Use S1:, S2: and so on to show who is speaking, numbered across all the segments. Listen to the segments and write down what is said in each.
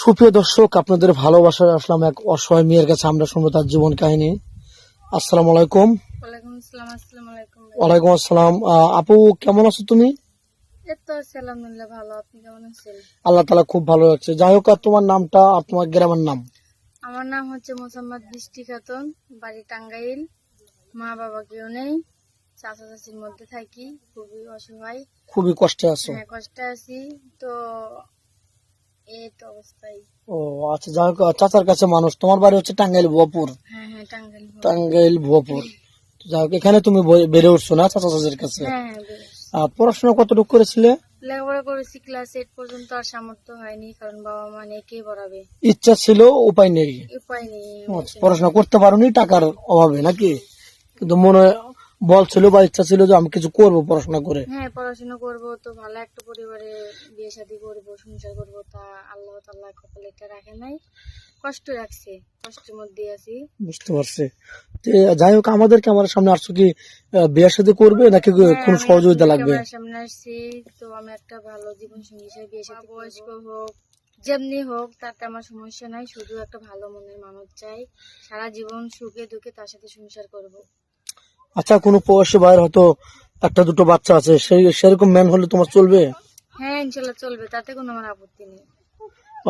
S1: সুপ্রিয় দর্শক আপনাদের ভালোবাসায় আসলাম এক অসহায় মেয়ের কাছে। আমরা শুনব তার জীবন কাহিনী। আসসালামু আলাইকুম।
S2: ওয়ালাইকুম আসসালাম আসসালামু আলাইকুম
S1: ওয়ালাইকুম আসসালাম। আপু কেমন আছো তুমি? আল্লাহ তালা খুব ভালো লাগছে যাই হোক আর তোমার নামটা আর তোমার গ্রামের নাম?
S2: আমার নাম হচ্ছে মোসাম্মদ বৃষ্টি খাতুন বাড়ি টাঙ্গাইল। মা বাবা কেউ নেই চাচা চাচির মধ্যে থাকি খুবই অসহায়।
S1: খুবই কষ্টে আছো।
S2: হ্যাঁ কষ্টে আছি। তো তো অবস্থায়
S1: ও আচ্ছা যাই হোক চাচার কাছে মানুষ। তোমার বাড়ি হচ্ছে টাঙ্গাইল ভুয়াপুর
S2: হ্যাঁ হ্যাঁ টাঙ্গাইল
S1: ভুয়াপুর যাই হোক এখানে তুমি বেড়ে উঠছো না চাচা চাচির কাছে?
S2: হ্যাঁ হ্যাঁ
S1: পড়াশোনা কতটুকু করেছিলে?
S2: লেখাপড়া করেছি ক্লাস এইট পর্যন্ত আর সামর্থ্য হয়নি কারণ বাবা মা নেই কে পড়াবে?
S1: ইচ্ছা ছিল উপায় নেই।
S2: উপায় নেই
S1: পড়াশোনা করতে পারোনি টাকার অভাবে নাকি? কিন্তু মনে বল ছিল বা ইচ্ছা ছিল যে আমি কিছু করব পড়াশোনা করে।
S2: হ্যাঁ পড়াশোনা করব তো ভালো একটা পরিবারে বিয়ে শাদী করব সংসার করব তা আল্লাহ তাল্লাহ কপালে এটা রাখে নাই। কষ্ট রাখছে কষ্টের মধ্যে আছি।
S1: বুঝতে পারছি। তো যাই হোক আমাদেরকে আমার সামনে আসছো কি বিয়ের সাথে করবে নাকি
S2: হ্যাঁ,
S1: কোনো সহযোগিতা লাগবে?
S2: ক্যামেরার সামনে আসছি তো আমি একটা ভালো জীবন সঙ্গী হিসেবে বিয়ে শাদী বয়স্ক হোক। যেমনি হোক তাতে আমার সমস্যা নাই শুধু একটা ভালো মনের মানুষ চাই। সারা জীবন সুখে দুঃখে তার সাথে সংসার করব।
S1: আচ্ছা কোনো প্রবাসী ভাইয়ের হয়তো একটা দুটো বাচ্চা আছে সেই সেরকম ম্যান হলে তোমার চলবে?
S2: হ্যাঁ ইনশাল্লাহ চলবে তাতে কোনো আমার আপত্তি নেই।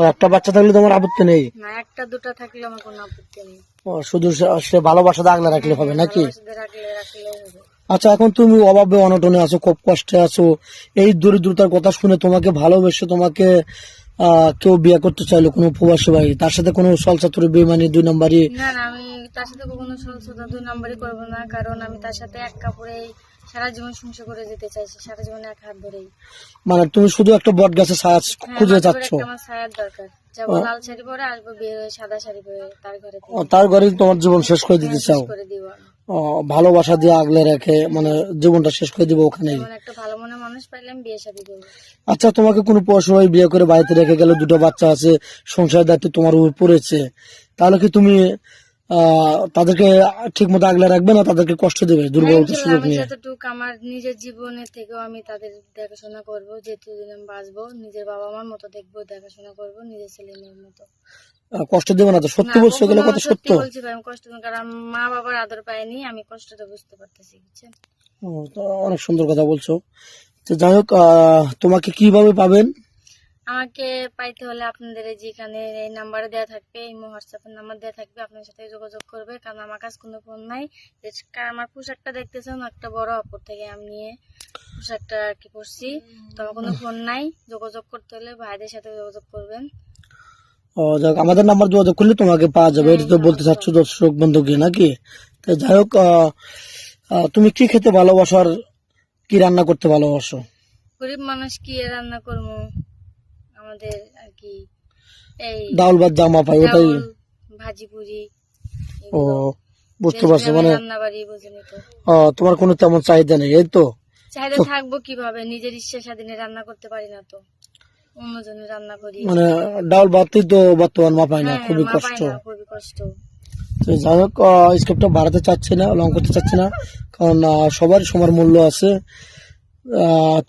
S1: একটা বাচ্চা থাকলে তোমার আপত্তি নেই?
S2: না একটা দুটো থাকলে আমার কোনো আপত্তি নেই।
S1: ও, শুধু সে- ভালোবাসা আগলে রাখলে হবে নাকি?
S2: রাখলে হবে।
S1: আচ্ছা এখন তুমি অভাবে অনটনে আছো খুব কষ্টে আছো এই দরিদ্রতার কথা শুনে তোমাকে ভালোবেসে তোমাকে আহ, কেউ বিয়ে করতে চাইলো কোনো প্রবাসী ভাই? তার সাথে কোনো সলসাতুরি বেমানি দুই নম্বরই?
S2: না আমি তার সাথে কখনো সরসতা দুই নম্বরই করব না কারণ আমি তার সাথে এক কাপড়ে সারা জীবন সংসার করে যেতে চাইছি সারা জীবন এক হাত ধরেই।
S1: মানে তুমি শুধু একটা বট গাছে ছায়া
S2: হ্যাঁ,
S1: খুঁজে যাচ্ছ?
S2: আমার ছায়ার দরকার। যাব লাল শাড়ি পরে আসব বিয়ে হয়ে সাদা শাড়ি পরে তার ঘরে থেকে।
S1: ও, তার ঘরে তোমার জীবন শেষ করে দিতে চাও?
S2: করে দিব।
S1: ও, ভালোবাসা দিয়ে আগলে রেখে মানে জীবনটা শেষ করে দিবে ওখানেই?
S2: এমন একটা ভালো মনে মানুষ পাইলে আমি বিয়ে শাদী করব।
S1: আচ্ছা তোমাকে কোনো পড়াশোনায় বিয়ে করে বাড়িতে রেখে গেল দুটো বাচ্চা আছে সংসার দায়িত্ব তোমার উপর পড়েছে তাহলে কি তুমি তাদেরকে ঠিক মতো আগলে রাখবে না তাদেরকে কষ্ট দেবে দুর্বলতার
S2: ইনশাল্লাহ
S1: সুযোগ নিয়ে।
S2: যতটুকু আমার নিজের জীবনের থেকেও আমি তাদের দেখাশোনা করব যেতদিন আমি বাঁচবো নিজের বাবা মার মতো দেখব দেখাশোনা করব নিজের ছেলে মেয়ের মতো।
S1: কষ্ট দেবে না তো? সত্যি বলছো এগুলো কথা সত্য?
S2: বলছি ভাই, আমি কষ্ট কারণ মা বাবার আদর পাইনি আমি কষ্টটা বুঝতে পারতেছি বুঝছেন
S1: ও, তো অনেক সুন্দর কথা বলছো। তো যাই হোক তোমাকে কীভাবে পাবেন?
S2: আমাকে পাইতে হলে আপনাদের যেখানে এই নাম্বারে দেওয়া থাকবে এই হোয়াটসঅ্যাপের নাম্বার দেওয়া থাকবে আপনার সাথে যোগাযোগ করবে। কারণ আমার কাছে কোনো ফোন নাই। আমার পোশাকটা দেখতেছেন একটা বড় অপর থেকে আমি নিয়ে পোশাকটা আর কি পরছি। তো আমার কোনো ফোন নাই। যোগাযোগ করতে হলে ভাইদের সাথে যোগাযোগ করবেন।
S1: ও, যাক আমাদের নাম্বার যোগাযোগ করলে তোমাকে পাওয়া যাবে। এটা তো বলতে চাচ্ছ দর্শক বন্ধুকে নাকি? তো যাই হোক তুমি কি খেতে ভালোবাসো আর কি রান্না করতে ভালোবাসো?
S2: গরিব মানুষ কি রান্না করব? আমাদের আর কি এই
S1: ডাউল ভাত জামা পাই ওটাই।
S2: ভাজি পুরি
S1: ও বুঝতে পারছি মানে
S2: রান্না বাড়ি বুঝিনি তো।
S1: ও, তোমার কোনো তেমন চাহিদা নেই এই তো।
S2: চাইলে থাকব কীভাবে? নিজের ইচ্ছা স্বাধীনে রান্না করতে পারি না তো। অন্যজনের রান্না করি।
S1: মানে ডাউল তো বর্তমান মা পায় না
S2: হ্যাঁ,
S1: খুবই কষ্ট।
S2: খুবই কষ্ট।
S1: তো যাই হোক স্ক্রিপ্টটা বাড়াতে চাচ্ছি না লং করতে চাচ্ছি না কারণ সবার সবার মূল্য আছে।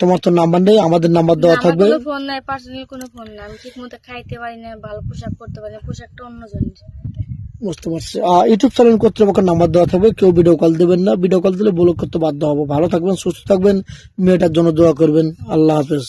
S1: তোমার তো নাম্বার নেই আমাদের নাম্বার দেওয়া থাকবে।
S2: ফোন নাই পার্সোনাল কোনো ফোন নাই। আমি ঠিক মতো খাইতে পারি না ভালো পোশাক করতে পারি না পোশাকটা অন্যজনের
S1: বুঝতে পারছি। ইউটিউব চ্যানেল কর্তৃপক্ষের নাম্বার দেওয়া থাকবে কেউ ভিডিও কল দেবেন না। ভিডিও কল দিলে ব্লক করতে বাধ্য হব। ভালো থাকবেন সুস্থ থাকবেন মেয়েটার জন্য দোয়া করবেন। আল্লাহ হাফেজ।